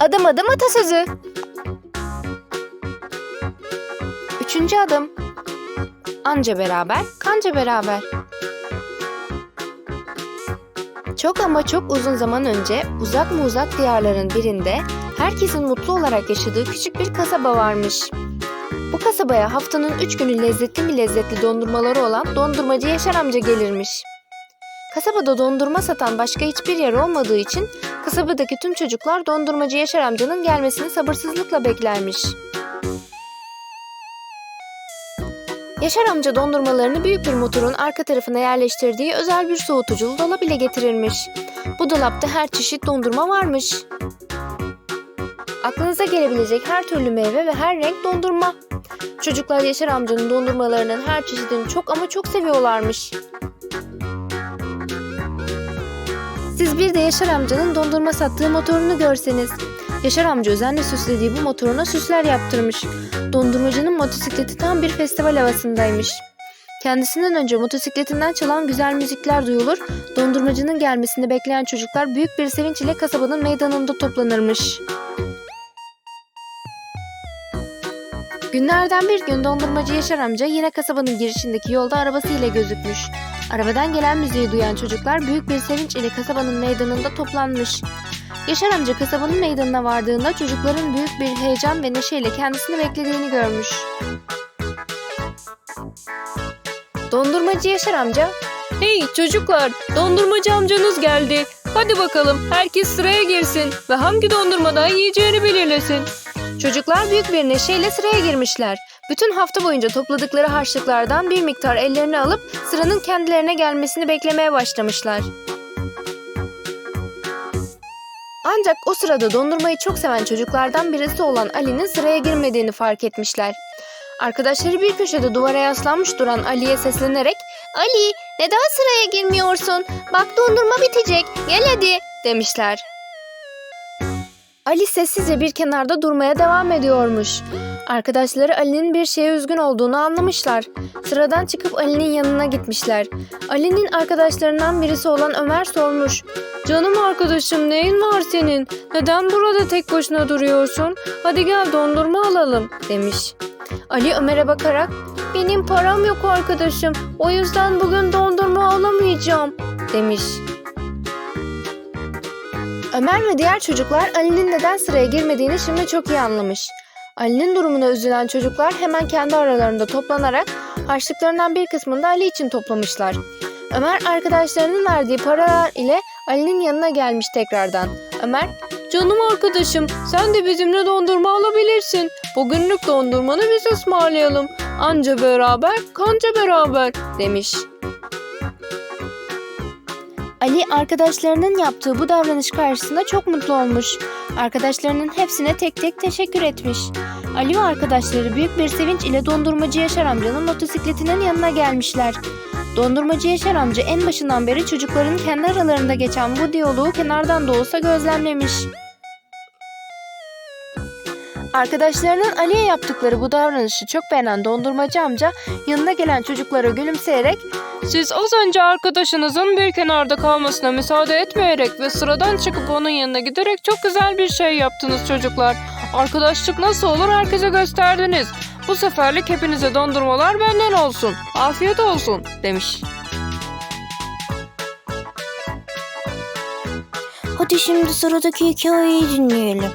Adım adım atasözü. Üçüncü adım. Anca beraber, kanca beraber. Çok ama çok uzun zaman önce uzak mı uzak diyarların birinde herkesin mutlu olarak yaşadığı küçük bir kasaba varmış. Bu kasabaya haftanın üç günü lezzetli mi lezzetli dondurmaları olan dondurmacı Yaşar amca gelirmiş. Kasabada dondurma satan başka hiçbir yer olmadığı için kasabadaki tüm çocuklar dondurmacı Yaşar amcanın gelmesini sabırsızlıkla beklermiş. Yaşar amca dondurmalarını büyük bir motorun arka tarafına yerleştirdiği özel bir soğutuculu dolap ile getirirmiş. Bu dolapta her çeşit dondurma varmış. Aklınıza gelebilecek her türlü meyve ve her renk dondurma. Çocuklar Yaşar amcanın dondurmalarının her çeşidini çok ama çok seviyorlarmış. Bir de Yaşar amcanın dondurma sattığı motorunu görseniz. Yaşar amca özenle süslediği bu motoruna süsler yaptırmış. Dondurmacının motosikleti tam bir festival havasındaymış. Kendisinden önce motosikletinden çalan güzel müzikler duyulur, dondurmacının gelmesini bekleyen çocuklar büyük bir sevinç ile kasabanın meydanında toplanırmış. Günlerden bir gün dondurmacı Yaşar amca yine kasabanın girişindeki yolda arabasıyla gözükmüş. Arabadan gelen müziği duyan çocuklar büyük bir sevinç ile kasabanın meydanında toplanmış. Yaşar amca kasabanın meydanına vardığında çocukların büyük bir heyecan ve neşeyle kendisini beklediğini görmüş. Dondurmacı Yaşar amca, Hey çocuklar, dondurmacı amcanız geldi. Hadi bakalım herkes sıraya girsin ve hangi dondurmadan yiyeceğini belirlesin. Çocuklar büyük bir neşeyle sıraya girmişler. Bütün hafta boyunca topladıkları harçlıklardan bir miktar ellerine alıp sıranın kendilerine gelmesini beklemeye başlamışlar. Ancak o sırada dondurmayı çok seven çocuklardan birisi olan Ali'nin sıraya girmediğini fark etmişler. Arkadaşları bir köşede duvara yaslanmış duran Ali'ye seslenerek Ali neden sıraya girmiyorsun? Bak dondurma bitecek gel hadi demişler. Ali sessizce bir kenarda durmaya devam ediyormuş. Arkadaşları Ali'nin bir şeye üzgün olduğunu anlamışlar. Sıradan çıkıp Ali'nin yanına gitmişler. Ali'nin arkadaşlarından birisi olan Ömer sormuş. Canım arkadaşım neyin var senin? Neden burada tek başına duruyorsun? Hadi gel dondurma alalım demiş. Ali Ömer'e bakarak benim param yok arkadaşım o yüzden bugün dondurma alamayacağım demiş. Ömer ve diğer çocuklar Ali'nin neden sıraya girmediğini şimdi çok iyi anlamış. Ali'nin durumuna üzülen çocuklar hemen kendi aralarında toplanarak harçlıklarından bir kısmını da Ali için toplamışlar. Ömer arkadaşlarının verdiği paralar ile Ali'nin yanına gelmiş tekrardan. Ömer Canım arkadaşım sen de bizimle dondurma alabilirsin. Bugünlük dondurmanı biz ısmarlayalım. Anca beraber kanca beraber. demiş. Ali arkadaşlarının yaptığı bu davranış karşısında çok mutlu olmuş. Arkadaşlarının hepsine tek tek teşekkür etmiş. Ali ve arkadaşları büyük bir sevinç ile dondurmacı Yaşar amcanın motosikletinin yanına gelmişler. Dondurmacı Yaşar amca en başından beri çocukların kendi aralarında geçen bu diyaloğu kenardan da olsa gözlemlemiş. Arkadaşlarının Ali'ye yaptıkları bu davranışı çok beğenen dondurmacı amca yanına gelen çocuklara gülümseyerek Siz az önce arkadaşınızın bir kenarda kalmasına müsaade etmeyerek ve sıradan çıkıp onun yanına giderek çok güzel bir şey yaptınız çocuklar. Arkadaşlık nasıl olur herkese gösterdiniz. Bu seferlik hepinize dondurmalar benden olsun. Afiyet olsun demiş. Hadi şimdi sıradaki hikayeyi dinleyelim.